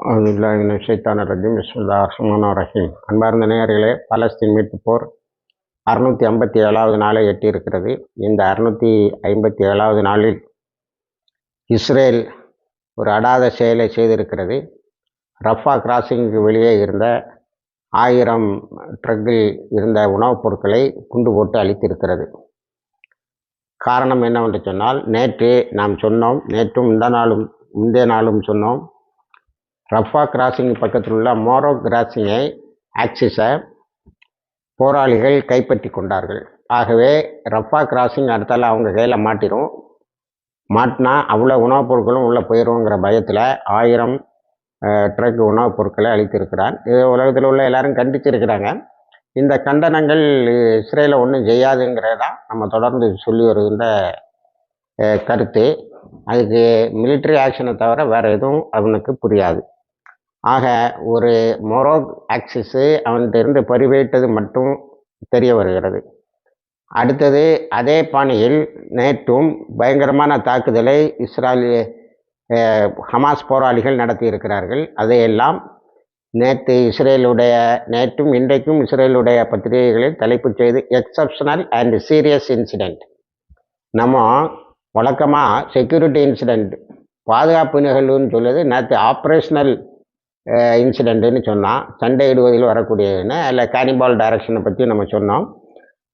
ஷைத்தான ரஜீம். விஸ்முல்லா ரஹ்மான் ரஹீம். அன்பார்ந்த நேயர்களே பலஸ்தீன் மீட்பு போர் அறுநூற்றி ஐம்பத்தி ஏழாவது நாளை எட்டியிருக்கிறது. இந்த அறுநூற்றி ஐம்பத்தி ஏழாவது நாளில் இஸ்ரேல் ஒரு அடாத செயலை செய்திருக்கிறது. ரஃபா கிராசிங்க்கு வெளியே இருந்த ஆயிரம் ட்ரக்கில் இருந்த உணவுப் பொருட்களை குண்டு போட்டு அழித்திருக்கிறது. காரணம் என்னவென்று சொன்னால் நேற்று நாம் சொன்னோம் நேற்றும் இந்த நாளும் முந்தைய நாளும் சொன்னோம். ரஃபா கிராசிங் பக்கத்தில் உள்ள மோரோ கிராசிங்கை ஆக்சிஸை போராளிகள் கைப்பற்றி கொண்டார்கள். ஆகவே ரஃபா கிராசிங் அடுத்தால அவங்க கையில் மாட்டிடும் மாட்டினா அவ்வளோ உணவுப் பொருட்களும் உள்ளே போயிடும்ங்கிற பயத்தில் ஆயிரம் ட்ரக் உணவுப் பொருட்களை அளித்திருக்கிறான் இது உலகத்தில் உள்ள எல்லாரும் கண்டிச்சிருக்கிறாங்க. இந்த கண்டனங்கள் இஸ்ரேலை ஒன்றும் செய்யாதுங்கிறதான் நம்ம தொடர்ந்து சொல்லி வருகின்ற கருத்து. அதுக்கு மிலிட்ரி ஆக்ஷனை தவிர வேறு எதுவும் அவனுக்கு புரியாது. ஆக ஒரு மொரோ ஆக்சிஸு அவன்கிட்ட பறிவேட்டது மட்டும் தெரிய வருகிறது. அடுத்தது அதே பாணியில் நேற்றும் பயங்கரமான தாக்குதலை இஸ்ராயல் ஹமாஸ் போராளிகள் நடத்தியிருக்கிறார்கள். அதையெல்லாம் நேற்று இஸ்ரேலுடைய நேற்றும் இன்றைக்கும் இஸ்ரேலுடைய பத்திரிகைகளில் தலைப்புச் செய்து எக்ஸப்ஷனல் அண்ட் சீரியஸ் இன்சிடெண்ட் நம்ம வழக்கமாக செக்யூரிட்டி இன்சிடெண்ட் பாதுகாப்பு நிகழ்வுன்னு சொல்லுது. நேற்று ஆப்ரேஷனல் இன்சிடெண்ட்டுன்னு சொன்னால் சண்டையிடுவதில் வரக்கூடியதுன்னு அதில் கேனிபால் டைரக்ஷனை பற்றி நம்ம சொன்னோம்.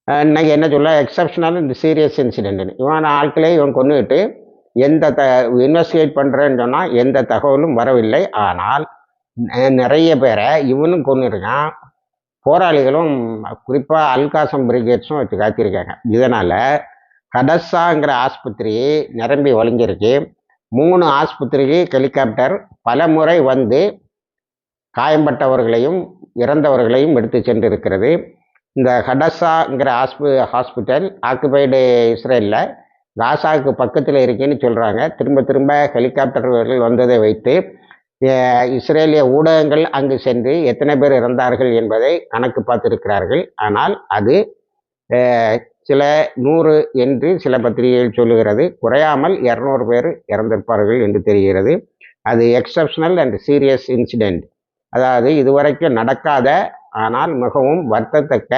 இன்றைக்கி என்ன சொல்ல எக்ஸப்ஷனல் இந்த சீரியஸ் இன்சிடெண்ட்டுன்னு இவன் ஆட்களே இவன் கொண்டுகிட்டு எந்த த இன்வெஸ்டிகேட் பண்ணுறேன்னு சொன்னால் எந்த தகவலும் வரவில்லை. ஆனால் நிறைய பேரை இவனும் கொண்டு இருக்கான் போராளிகளும் குறிப்பாக அல்காசம் பிரிகேட்ஸும் வச்சு காத்திருக்காங்க. இதனால் கடசாங்கிற ஆஸ்பத்திரி நிரம்பி வழிஞ்சிருக்கு மூணு ஆஸ்பத்திரிக்கு ஹெலிகாப்டர் பல முறை வந்து காயம்பட்டவர்களையும் இறந்தவர்களையும் எடுத்து சென்றிருக்கிறது. இந்த ஹடஸாங்கிற ஹாஸ்பி ஹாஸ்பிட்டல் ஆக்குபைடு இஸ்ரேலில் காசாவுக்கு பக்கத்தில் இருக்குன்னு சொல்கிறாங்க திரும்ப திரும்ப ஹெலிகாப்டர்கள் வந்ததை வைத்து இஸ்ரேலிய ஊடகங்கள் அங்கு சென்று எத்தனை பேர் இறந்தார்கள் என்பதை கணக்கு பார்த்திருக்கிறார்கள். ஆனால் அது சில நூறு என்று சில பத்திரிகைகள் சொல்லுகிறது. குறையாமல் இரநூறு பேர் இறந்திருப்பார்கள் என்று தெரிகிறது. அது எக்ஸப்ஷனல் அண்ட் சீரியஸ் இன்சிடெண்ட் அதாவது இதுவரைக்கும் நடக்காத ஆனால் மிகவும் வருத்தத்தக்க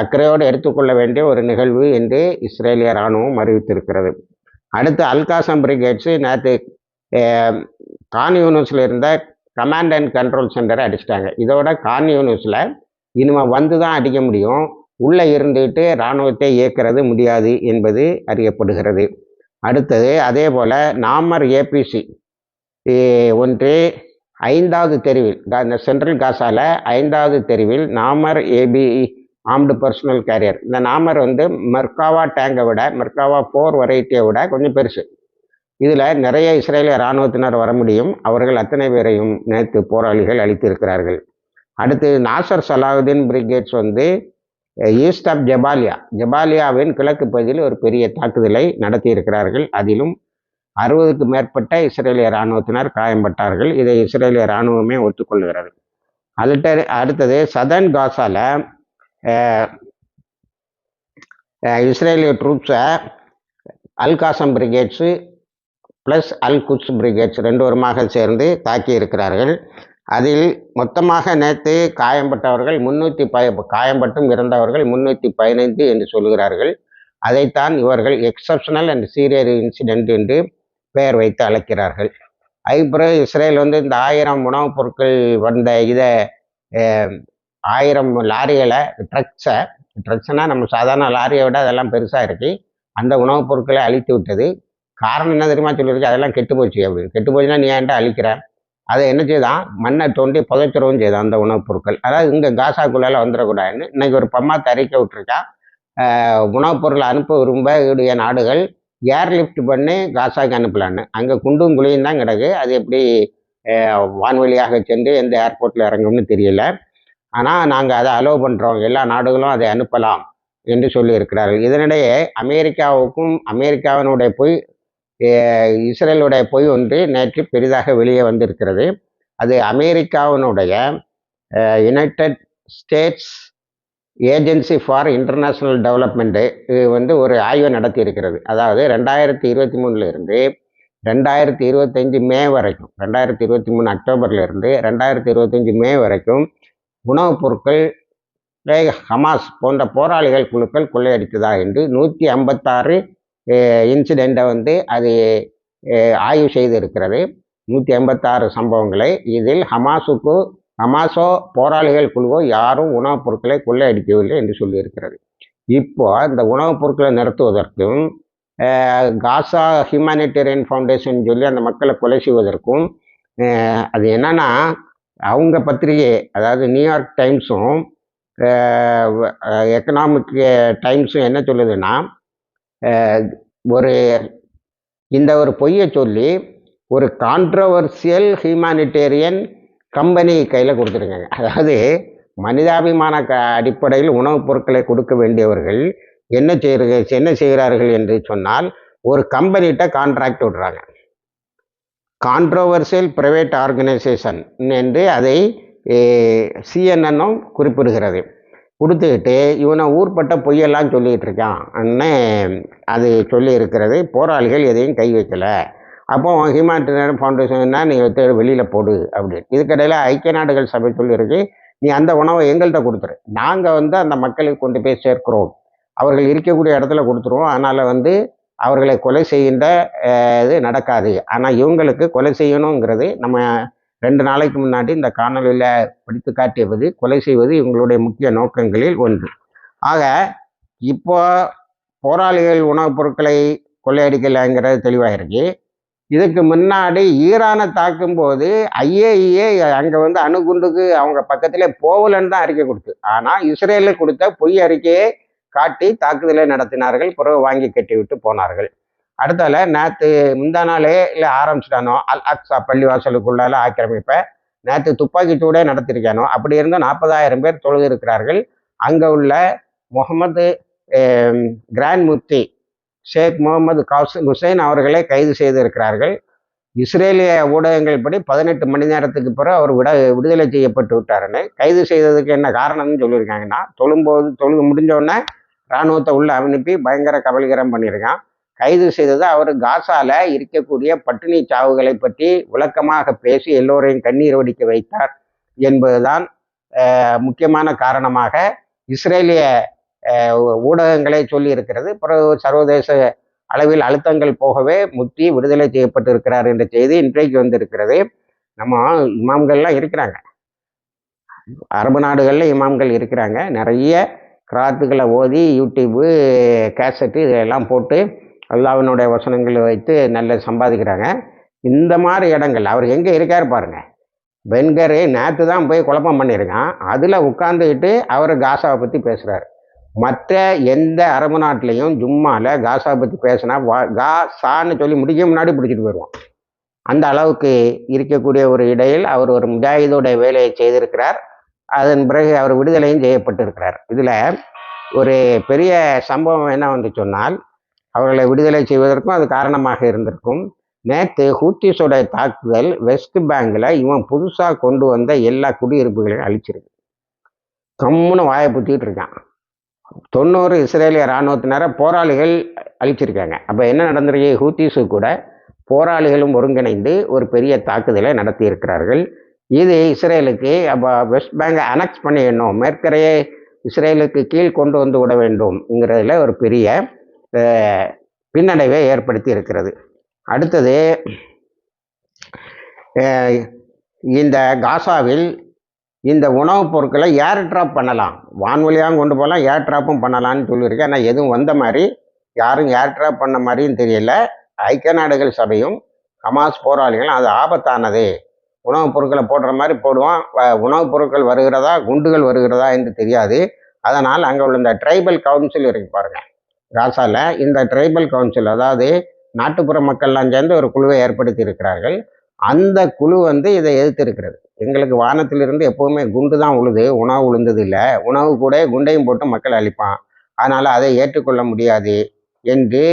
அக்கறையோடு எடுத்துக்கொள்ள வேண்டிய ஒரு நிகழ்வு என்று இஸ்ரேலிய இராணுவம் அறிவித்திருக்கிறது. அடுத்து அல்காசம் பிரிகேட்ஸு நேற்று கான் யூனிவர்ஸில் இருந்த கமாண்ட் அண்ட் கண்ட்ரோல் சென்டரை அடிச்சிட்டாங்க. இதோட கான் யூனிவர்ஸில் இனிமேல் வந்து தான் அடிக்க முடியும். உள்ளே இருந்துட்டு இராணுவத்தை இயக்கிறது முடியாது என்பது அறியப்படுகிறது. அடுத்தது அதே போல் நாமர் ஏபிசி ஒன்று ஐந்தாவது தெருவில் இந்த சென்ட்ரல் காசாவில் ஐந்தாவது தெருவில் Namer AP armoured personnel carrier இந்த நாமர் வந்து மெர்காவா டேங்கை விட மெர்காவா ஃபோர் வெரைட்டியை விட கொஞ்சம் பெருசு. இதில் நிறைய இஸ்ரேலிய இராணுவத்தினர் வர முடியும். அவர்கள் அத்தனை பேரையும் நேற்று போராளிகள் அளித்திருக்கிறார்கள் அடுத்து நாசர் சலாவுதீன் பிரிகேட்ஸ் வந்து ஈஸ்ட் ஆஃப் ஜபாலியா. ஜபாலியாவின் கிழக்கு பகுதியில் ஒரு பெரிய தாக்குதலை நடத்தியிருக்கிறார்கள். அதிலும் அறுபதுக்கு மேற்பட்ட இஸ்ரேலிய இராணுவத்தினர் காயம்பட்டார்கள். இதை இஸ்ரேலிய இராணுவமே ஒத்துக்கொள்கிறது. அதுட்ட அடுத்தது சதன் காசால இஸ்ரேலிய ட்ரூப்ஸை Al Qassam brigades plus al Quds brigades ரெண்டு வருமாக சேர்ந்து தாக்கி இருக்கிறார்கள். அதில் மொத்தமாக நேற்று காயம்பட்டவர்கள் முன்னூற்றி ப காயம்பட்டும் இறந்தவர்கள் முன்னூற்றி பதினைந்து என்று சொல்கிறார்கள். அதைத்தான் இவர்கள் எக்ஸப்ஷனல் அண்ட் சீரியர் இன்சிடென்ட் என்று பெயர் வைத்து அழைக்கிறார்கள். அதுக்கப்புறம் இஸ்ரேல் வந்து இந்த ஆயிரம் உணவுப் பொருட்கள் வந்த இதை ஆயிரம் லாரிகளை ட்ரக்ஸை ட்ரக்ஸ்னால் நம்ம சாதாரண லாரியை விட அதெல்லாம் பெருசாக இருக்குது அந்த உணவுப் பொருட்களை அழித்து விட்டது. காரணம் என்ன தெரியுமா சொல்லியிருக்கு அதெல்லாம் கெட்டு போச்சு. அப்படின்னு கெட்டு போச்சுன்னா நீ ஏன்டா அழிக்கிற? அதை என்ன செய்தான்? மண்ணை தோண்டி புதைச்சிடவும் செய்தான் அந்த உணவுப் பொருட்கள். அதாவது இங்கே காசாக்குள்ளால் வந்துடக்கூடாதுன்னு. இன்னைக்கு ஒரு பம்மா தறிக்க விட்டுருக்கா. உணவுப் பொருளை அனுப்ப விரும்ப நாடுகள் ஏர்லிஃப்ட் பண்ணி காசாக்கு அனுப்பலான்னு. அங்கே குண்டும் குழியும் தான் கிடக்கு. அது எப்படி வான்வழியாக சென்று எந்த ஏர்போர்ட்டில் இறங்கும்னு தெரியல. ஆனால் நாங்கள் அதை அலோவ் பண்ணுறோம் எல்லா நாடுகளும் அதை அனுப்பலாம் என்று சொல்லியிருக்கிறார்கள். இதனிடையே அமெரிக்காவுக்கும் அமெரிக்காவினுடைய பொய் இஸ்ரேலுடைய பொய் ஒன்று நேற்று பெரிதாக வெளியே வந்திருக்கிறது. அது அமெரிக்காவினுடைய United States agency for international development வந்து ஒரு ஆய்வை நடத்தி இருக்கிறது அதாவது ரெண்டாயிரத்தி இருபத்தி மூணுலேருந்து ரெண்டாயிரத்தி இருபத்தஞ்சி மே வரைக்கும் ரெண்டாயிரத்தி இருபத்தி மூணு அக்டோபர்லேருந்து ரெண்டாயிரத்தி இருபத்தஞ்சி மே வரைக்கும் உணவுப் பொருட்கள் ஹமாஸ் போன்ற போராளிகள் குழுக்கள் கொள்ளையடித்ததா என்று நூற்றி ஐம்பத்தாறு இன்சிடெண்ட்டை வந்து அது ஆய்வு செய்திருக்கிறது. நூற்றி ஐம்பத்தாறு சம்பவங்களை இதில் ஹமாஸுக்கு ஹமாஸோ போராளிகள் குழுவோ யாரும் உணவுப் பொருட்களை கொள்ளையடிக்கவில்லை என்று சொல்லியிருக்கிறது. இப்போ இந்த உணவுப் பொருட்களை நிறுத்துவதற்கும் காசா ஹியூமானிட்டேரியன் ஃபவுண்டேஷன் சொல்லி அந்த மக்களை கொலை செய்வதற்கும் அது என்னன்னா அவங்க பத்திரிகை அதாவது நியூயார்க் டைம்ஸும் எக்கனாமிக் டைம்ஸும் என்ன சொல்லுதுன்னா ஒரு இந்த ஒரு பொய்யை சொல்லி ஒரு கான்ட்ரவர்சியல் ஹியூமானிட்டேரியன் கம்பெனி கையில் கொடுத்துருக்காங்க அதாவது மனிதாபிமான க அடிப்படையில் உணவுப் பொருட்களை கொடுக்க வேண்டியவர்கள் என்ன செய்கிற என்ன செய்கிறார்கள் என்று சொன்னால் ஒரு கம்பெனிகிட்ட கான்ட்ராக்ட் விடுறாங்க. கான்ட்ரோவர்சியல் பிரைவேட் ஆர்கனைசேஷன் என்று அதை சிஎன்என்னும் குறிப்பிடுகிறது. கொடுத்துக்கிட்டு இவனை ஊர்பட்ட பொய்யெல்லாம் சொல்லிகிட்டு இருக்கான்னு அது சொல்லியிருக்கிறது. போராளிகள் எதையும் கை வைக்கலை. அப்போ ஹியூமானிட்டேரியன் ஃபவுண்டேஷன்னா தேடு வெளியில் போடு அப்படின்னு. இதுக்கடையில் ஐக்கிய நாடுகள் சபை சொல்லியிருக்கு நீ அந்த உணவை எங்கள்கிட்ட கொடுத்துரு. நாங்கள் வந்து அந்த மக்களுக்கு கொண்டு போய் சேர்க்கிறோம். அவர்கள் இருக்கக்கூடிய இடத்துல கொடுத்துருவோம். அதனால் வந்து அவர்களை கொலை செய்கின்ற இது நடக்காது. ஆனால் இவங்களுக்கு கொலை செய்யணுங்கிறது நம்ம ரெண்டு நாளைக்கு முன்னாடி இந்த காணொலியில் படித்து காட்டியது கொலை செய்வது இவங்களுடைய முக்கிய நோக்கங்களில் ஒன்று. ஆக இப்போ போராளிகள் உணவுப் பொருட்களை கொள்ளையடிக்கலைங்கிறது தெளிவாக இருக்குது இதுக்கு முன்னாடி ஈரானை தாக்கும்போது ஐஏஇஏ அங்கே வந்து அணுகுண்டுக்கு அவங்க பக்கத்தில் போகலன்னு தான் அறிக்கை கொடுத்து. ஆனால் இஸ்ரேலில் கொடுத்த பொய் அறிக்கையை காட்டி தாக்குதலை நடத்தினார்கள் பிறகு வாங்கி கட்டிவிட்டு போனார்கள். அடுத்தால நேற்று முந்தா நாளே இல்லை ஆரம்பிச்சிட்டானோ அல் அக்ஸா பள்ளிவாசலுக்குள்ளால ஆக்கிரமிப்பை நேற்று துப்பாக்கி சூடே நடத்திருக்கானோ அப்படி இருந்தால் நாற்பதாயிரம் பேர் தொழுது இருக்கிறார்கள். அங்கே உள்ள Muhammad grand mufti sheikh Muhammad Qasim Hussein அவர்களை கைது செய்திருக்கிறார்கள். இஸ்ரேலிய ஊடகங்கள் படி பதினெட்டு மணி நேரத்துக்கு பிறகு அவர் விட விடுதலை செய்யப்பட்டு விட்டாருன்னு கைது செய்ததுக்கு என்ன காரணம்னு சொல்லியிருக்காங்கன்னா தொழும்போது தொழுது முடிஞ்சோடனே இராணுவத்தை உள்ள அனுப்பி பயங்கர கபலீகரம் பண்ணியிருக்கான். கைது செய்தது அவர் காசால இருக்கக்கூடிய பட்டினி சாவுகளை பற்றி விளக்கமாக பேசி எல்லோரையும் கண்ணீர் வடிக்க வைத்தார் என்பதுதான் முக்கியமான காரணமாக இஸ்ரேலிய ஊடகங்களே சொல்லி இருக்கிறது பிறகு சர்வதேச அளவில் அழுத்தங்கள் போகவே முத்தி விடுதலை செய்யப்பட்டிருக்கிறார் என்ற செய்தி இன்றைக்கு வந்திருக்கிறது. நம்ம இமாம்கள்லாம் இருக்கிறாங்க. அரபு நாடுகளில் இமாம்கள் இருக்கிறாங்க. நிறைய கிராத்துக்களை ஓதி யூடியூப்பு கேசட்டு இதெல்லாம் போட்டு அல்லாவினுடைய வசனங்களை வைத்து நல்ல சம்பாதிக்கிறாங்க. இந்த மாதிரி இடங்கள் அவர் எங்கே இருக்கார் பாருங்கள் பென்கரு நேற்று தான் போய் குழப்பம் பண்ணியிருக்கான். அதில் உட்காந்துக்கிட்டு அவர் காசாவை பற்றி பேசுகிறாரு மற்ற எந்த அரபு நாட்டிலையும் ஜும்மால காசா பற்றி பேசினா வா கா சான்னு சொல்லி முடிக்க முன்னாடி பிடிச்சிட்டு போயிடுவான். அந்த அளவுக்கு இருக்கக்கூடிய ஒரு இடையில் அவர் ஒரு முஜாஹிதோட வேலையை செய்திருக்கிறார். அதன் பிறகு அவர் விடுதலையும் செய்யப்பட்டிருக்கிறார். இதில் ஒரு பெரிய சம்பவம் என்ன வந்து சொன்னால் அவர்களை விடுதலை செய்வதற்கும் அது காரணமாக இருந்திருக்கும். நேற்று ஹூத்திஸோட தாக்குதல் வெஸ்ட் பேங்கில் இவன் புதுசாக கொண்டு வந்த எல்லா குடியிருப்புகளையும் அழிச்சிருக்கு. கம்முன்னு வாயை புத்திக்கிட்டு இருக்கான். தொண்ணூறு இஸ்ரேலிய இராணுவத்தினரை போராளிகள் அழிச்சிருக்காங்க. அப்போ என்ன நடந்திருக்கு? ஹூத்திஸு கூட போராளிகளும் ஒருங்கிணைந்து ஒரு பெரிய தாக்குதலை நடத்தியிருக்கிறார்கள். இது இஸ்ரேலுக்கு அப்போ வெஸ்ட் பேங்கை அனெக்ஸ் பண்ணிடணும். மேற்கரையே இஸ்ரேலுக்கு கீழ் கொண்டு வந்து விட வேண்டும்ங்கிறதுல ஒரு பெரிய பின்னடைவை ஏற்படுத்தி இருக்கிறது அடுத்தது இந்த காசாவில் இந்த உணவுப் பொருட்களை ஏர் ட்ராப் பண்ணலாம். வான்வழியாகவும் கொண்டு போகலாம் ஏர் ட்ராப்பும் பண்ணலாம்னு சொல்லியிருக்கேன் ஆனால் எதுவும் வந்த மாதிரி யாரும் ஏர் ட்ராப் பண்ண மாதிரியும் தெரியல. ஐக்கிய நாடுகள் சபையும் ஹமாஸ் போராளிகளும் அது ஆபத்தானது. உணவுப் பொருட்களை போடுற மாதிரி போடுவான். வ- உணவுப் பொருட்கள் வருகிறதா குண்டுகள் வருகிறதா என்று தெரியாது. அதனால் அங்கே உள்ள இந்த ட்ரைபல் கவுன்சில் இருக்கு பாருங்கள் காசால இந்த ட்ரைபல் கவுன்சில் அதாவது நாட்டுப்புற மக்கள்லாம் சேர்ந்து ஒரு குழுவை ஏற்படுத்தி இருக்கிறார்கள். அந்த குழு வந்து இதை எதிர்த்திருக்கிறது. எங்களுக்கு வானத்திலிருந்து எப்போவுமே குண்டு தான் உழுது உணவு உளுந்தது இல்லை உணவு கூட குண்டையும் போட்டு மக்கள் அழிப்பான். அதனால் அதை ஏற்றுக்கொள்ள முடியாது என்று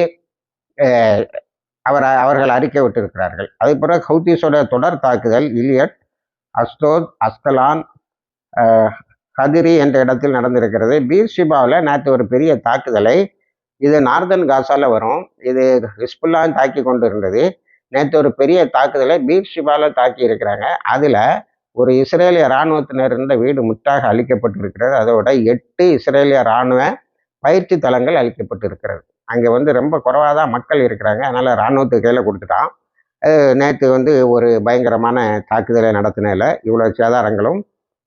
அவர் அவர்கள் அறிக்கை விட்டிருக்கிறார்கள். அதே போல ஹவுத்திஸோட தொடர் தாக்குதல் இலியட் அஸ்தோத் அஸ்கலான் கதிரி என்ற இடத்தில் நடந்திருக்கிறது. பீர்ஷிபாவில் நேற்று ஒரு பெரிய தாக்குதலை இது நார்தன் காசாவில் வரும். இது ஹிஸ்புல்லான் தாக்கி கொண்டு இருந்தது நேற்று ஒரு பெரிய தாக்குதலை பீர் ஷிபால தாக்கி இருக்கிறாங்க அதில் ஒரு இஸ்ரேலிய இராணுவத்தினர் இருந்த வீடு முற்றாக அழிக்கப்பட்டிருக்கிறது. அதோட எட்டு இஸ்ரேலிய இராணுவ பயிற்சி தளங்கள் அழிக்கப்பட்டிருக்கிறது. அங்கே வந்து ரொம்ப குறைவாக தான் மக்கள் இருக்கிறாங்க. அதனால் இராணுவத்துக்கு கையில் கொடுத்துட்டான். நேற்று வந்து ஒரு பயங்கரமான தாக்குதலை நடத்தினால இவ்வளோ சேதாரங்களும்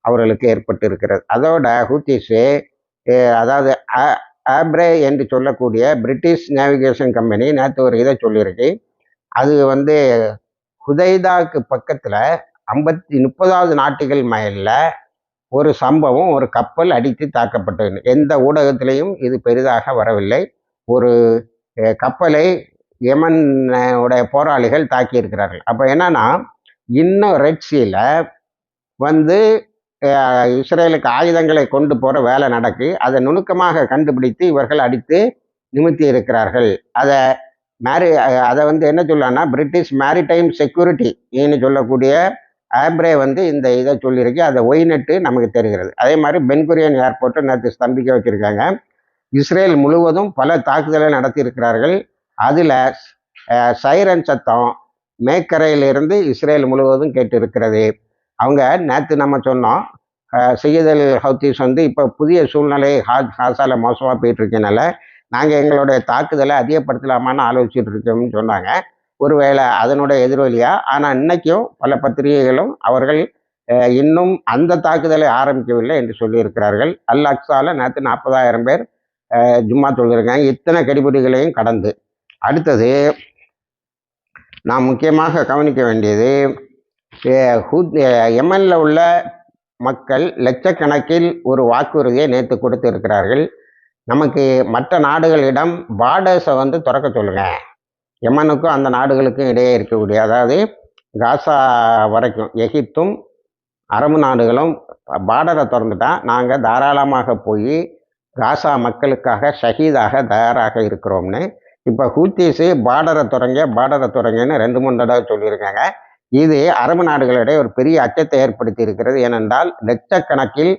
அவர்களுக்கு ஏற்பட்டு இருக்கிறது அதோட ஹூத்திஸு அதாவது ஆப்ரே என்று சொல்லக்கூடிய பிரிட்டிஷ் நேவிகேஷன் கம்பெனி நேற்று ஒரு இதை சொல்லியிருக்கு. அது வந்து ஹுதைதாக்கு பக்கத்தில் ஐம்பத்தி முப்பதாவது நாட்டுகள் மைலில் ஒரு சம்பவம் ஒரு கப்பல் அடித்து தாக்கப்பட்டது. எந்த ஊடகத்திலையும் இது பெரிதாக வரவில்லை. ஒரு கப்பலை யமன் உடைய போராளிகள் தாக்கியிருக்கிறார்கள். அப்போ என்னன்னா இன்னும் ரெட்சியில் வந்து இஸ்ரேலுக்கு ஆயுதங்களை கொண்டு போகிற வேலை நடக்கு. அதை நுணுக்கமாக கண்டுபிடித்து இவர்கள் அடித்து நிமித்தி இருக்கிறார்கள் அதை மேரி அதை வந்து என்ன சொல்லலாம்னா பிரிட்டிஷ் மேரிடைம் செக்யூரிட்டின்னு சொல்லக்கூடிய ஆப்ரே வந்து இந்த இதை சொல்லியிருக்கு. அதை ஒய்நெட்டு நமக்கு தெரிகிறது. அதே மாதிரி பென்குரியன் ஏர்போர்ட்டை நேற்று ஸ்தம்பிக்க வச்சுருக்காங்க. இஸ்ரேல் முழுவதும் பல தாக்குதலை நடத்தியிருக்கிறார்கள். அதில் சைரன் சத்தம் மேக்கரையிலிருந்து இஸ்ரேல் முழுவதும் கேட்டு இருக்கிறது அவங்க நேற்று நம்ம சொன்னோம். செய்யுதல் ஹவுத்தீஸ் வந்து இப்போ புதிய சூழ்நிலை ஹாஸ் ஹாசால மோசமாக போயிட்டுருக்கனால நாங்கள் எங்களுடைய தாக்குதலை அதிகப்படுத்தலாமான்னு ஆலோசிச்சுட்டு இருக்கோம்னு சொன்னாங்க. ஒருவேளை அதனுடைய எதிரொலியா? ஆனால் இன்னைக்கும் பல பத்திரிகைகளும் அவர்கள் இன்னும் அந்த தாக்குதலை ஆரம்பிக்கவில்லை என்று சொல்லியிருக்கிறார்கள். அல் அக்ஸால நேற்று நாற்பதாயிரம் பேர் ஜும்மா தொழுதுருக்காங்க. இத்தனை கடிபிடிகளையும் கடந்து. அடுத்தது நாம் முக்கியமாக கவனிக்க வேண்டியது எம்எல்ல உள்ள மக்கள் லட்சக்கணக்கில் ஒரு வாக்குறுதியை நேற்று கொடுத்திருக்கிறார்கள். நமக்கு மற்ற நாடுகளிடம் பார்டர்ஸை வந்து திறக்க சொல்லுங்கள் யமனுக்கும் அந்த நாடுகளுக்கும் இடையே இருக்கக்கூடிய அதாவது காசா வரைக்கும் எகிப்தும் அரபு நாடுகளும் பார்டரை திறந்துட்டா நாங்கள் தாராளமாக போய் காசா மக்களுக்காக ஷஹீதாக தயாராக இருக்கிறோம்னு. இப்போ ஹூத்தீஸு பார்டரை தொடங்க பார்டரை தொடங்கன்னு ரெண்டு மூணு தடவை சொல்லியிருக்காங்க. இது அரபு நாடுகளிடையே ஒரு பெரிய அச்சத்தை ஏற்படுத்தி இருக்கிறது. ஏனென்றால் லட்சக்கணக்கில்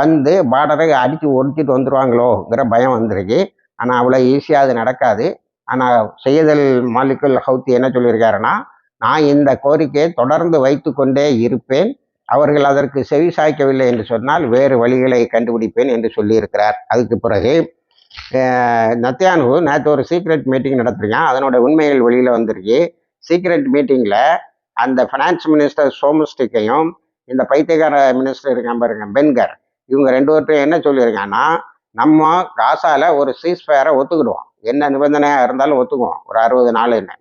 வந்து பார்டரை அடித்து ஒடிச்சிட்டு வந்துடுவாங்களோங்கிற பயம் வந்துருக்கு. ஆனால் அவ்வளோ ஈஸியாக அது நடக்காது. ஆனால் செய்தல் மாலிகுல் ஹவுத்தி என்ன சொல்லியிருக்காருன்னா நான் இந்த கோரிக்கையை தொடர்ந்து வைத்து கொண்டே இருப்பேன். அவர்கள் அதற்கு செவி சாய்க்கவில்லை என்று சொன்னால் வேறு வழிகளை கண்டுபிடிப்பேன் என்று சொல்லியிருக்கிறார். அதுக்கு பிறகு நத்தியானு நேற்று ஒரு சீக்ரெட் மீட்டிங் நடத்துறீங்க அதனோட உண்மைகள் வெளியில் வந்திருக்கு. சீக்ரெட் மீட்டிங்கில் அந்த ஃபினான்ஸ் மினிஸ்டர் சோமஸ்டிக்கையும் இந்த பைத்தியகார மினிஸ்டர் இருக்கான் பாருங்க பென்கர். இவங்க ரெண்டு பேர்ட்டையும் என்ன சொல்லியிருக்காங்கன்னா நம்ம காசால ஒரு சீஸ் ஃபயரை ஒத்துக்கிடுவோம். என்ன நிபந்தனையாக இருந்தாலும் ஒத்துக்குவோம். ஒரு அறுபது நாள் என்ன.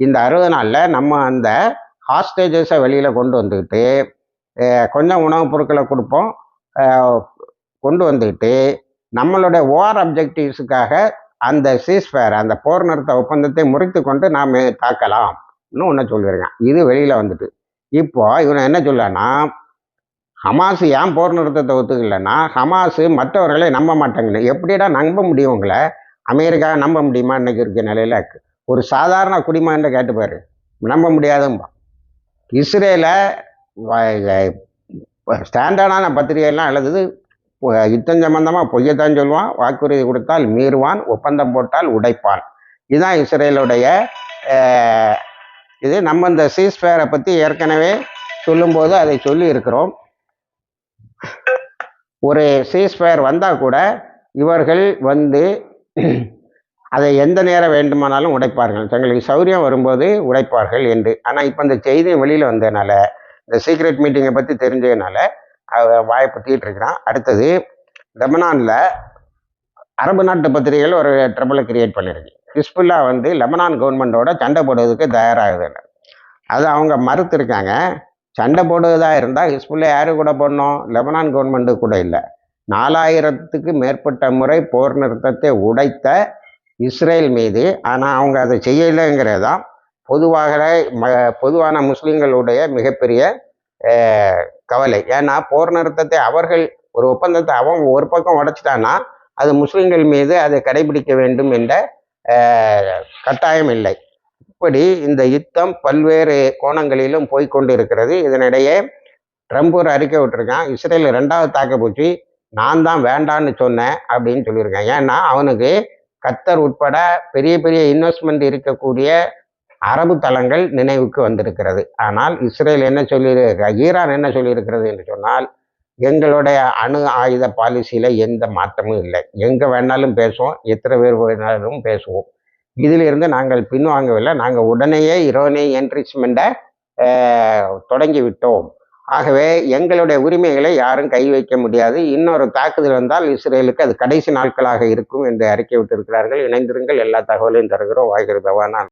இந்த அறுபது நாளில் நம்ம அந்த ஹாஸ்டேஜஸை வெளியில் கொண்டு வந்துக்கிட்டு கொஞ்சம் உணவுப் பொருட்களை கொடுப்போம். கொண்டு வந்துக்கிட்டு நம்மளுடைய ஓஆர் அப்ஜெக்டிவ்ஸுக்காக அந்த சீஸ்ஃபயர் அந்த போர் நிறுத்த ஒப்பந்தத்தை முறித்து கொண்டு நாம் தாக்கலாம். ஒன்று சொல்லியிருக்கேன். இது வெளியில் வந்துட்டு. இப்போ இவனை என்ன சொல்லனா ஹமாஸ் ஏன் போர் நிறுத்தத்தை ஒத்துக்கலைன்னா ஹமாஸு மற்றவர்களை நம்ப மாட்டாங்கன்னு எப்படிடா நம்ப முடியும் உங்களை? அமெரிக்கா நம்ப முடியுமா? இன்னைக்கு இருக்க நிலையில் ஒரு சாதாரண குடிமகன் கேட்டுப்பாரு நம்ப முடியாதும்பா. இஸ்ரேலை ஸ்டாண்டர்டான பத்திரிகைலாம் எழுதுது. யுத்தம் சம்பந்தமாக பொய்யத்தான் சொல்லுவான். வாக்குறுதி கொடுத்தால் மீறுவான். ஒப்பந்தம் போட்டால் உடைப்பான். இதுதான் இஸ்ரேலுடைய இது நம்ம இந்த சீஸ்ஃபேரை பற்றி ஏற்கனவே சொல்லும்போது அதை சொல்லி இருக்கிறோம் ஒரு சீஸ்ஃபயர் வந்தால் கூட இவர்கள் வந்து அதை எந்த நேரம் வேண்டுமானாலும் உடைப்பார்கள். தங்களுக்கு சௌரியம் வரும்போது உடைப்பார்கள் என்று. ஆனால் இப்போ இந்த செய்தி வெளியில் வந்ததுனால இந்த சீக்ரெட் மீட்டிங்கை பற்றி தெரிஞ்சதுனால வாயை பற்றிட்டு இருக்கிறான் அடுத்தது லெபனானில் அரபு நாட்டு பத்திரிகைகள் ஒரு ட்ரபிளை கிரியேட் பண்ணியிருக்கு ஹிஸ்புல்லா வந்து லெபனான் கவர்மெண்ட்டோட சண்டை போடுவதுக்கு தயாராகுது அது அவங்க மறுத்துருக்காங்க. சண்டை போடுவதாக இருந்தால் ஹிஸ்புல்லா யார் கூட போடணும்? லெபனான் கவர்மெண்ட்டு கூட இல்லை. நாலாயிரத்துக்கு மேற்பட்ட முறை போர் நிறுத்தத்தை உடைத்த இஸ்ரேல் மீது ஆனால் அவங்க அதை செய்யலைங்கிறது தான் பொதுவாக ம பொதுவான முஸ்லீம்களுடைய மிகப்பெரிய கவலை. ஏன்னா போர் நிறுத்தத்தை அவர்கள் ஒரு ஒப்பந்தத்தை அவன் ஒரு பக்கம் உடைச்சிட்டான்னா அது முஸ்லீம்கள் மீது அதை கடைபிடிக்க வேண்டும் என்ற கட்டாயம் இல்லை. இப்படி இந்த யுத்தம் பல்வேறு கோணங்களிலும் போய்கொண்டிருக்கிறது இதனிடையே ட்ரம்ப் ஒரு அறிக்கை விட்டுருக்கான். இஸ்ரேல் ரெண்டாவது தாக்க நான் தான் வேண்டான்னு சொன்னேன் அப்படின்னு சொல்லியிருக்கேன். ஏன்னா அவனுக்கு கத்தர் உட்பட பெரிய பெரிய இன்வெஸ்ட்மெண்ட் இருக்கக்கூடிய அரபு தளங்கள் நினைவுக்கு வந்திருக்கிறது. ஆனால் இஸ்ரேல் என்ன சொல்லியிருக்க ஈரான் என்ன சொல்லியிருக்கிறது என்று சொன்னால் எங்களுடைய அணு ஆயுத பாலிசியில் எந்த மாற்றமும் இல்லை. எங்கே வேணாலும் பேசுவோம் எத்தனை பேர் வேணாலும் பேசுவோம். இதிலிருந்து நாங்கள் பின்வாங்கவில்லை. நாங்கள் உடனேயே இரோனி என்ரிச்மெண்ட்டை தொடங்கி விட்டோம். ஆகவே எங்களுடைய உரிமைகளை யாரும் கை வைக்க முடியாது. இன்னொரு தாக்குதல் வந்தால் இஸ்ரேலுக்கு அது கடைசி நாட்களாக இருக்கும் என்று அறிக்கை விட்டிருக்கிறார்கள். இணைந்திருங்கள். எல்லா தகவலையும் தருகிறோம். வாய்கிறது நான்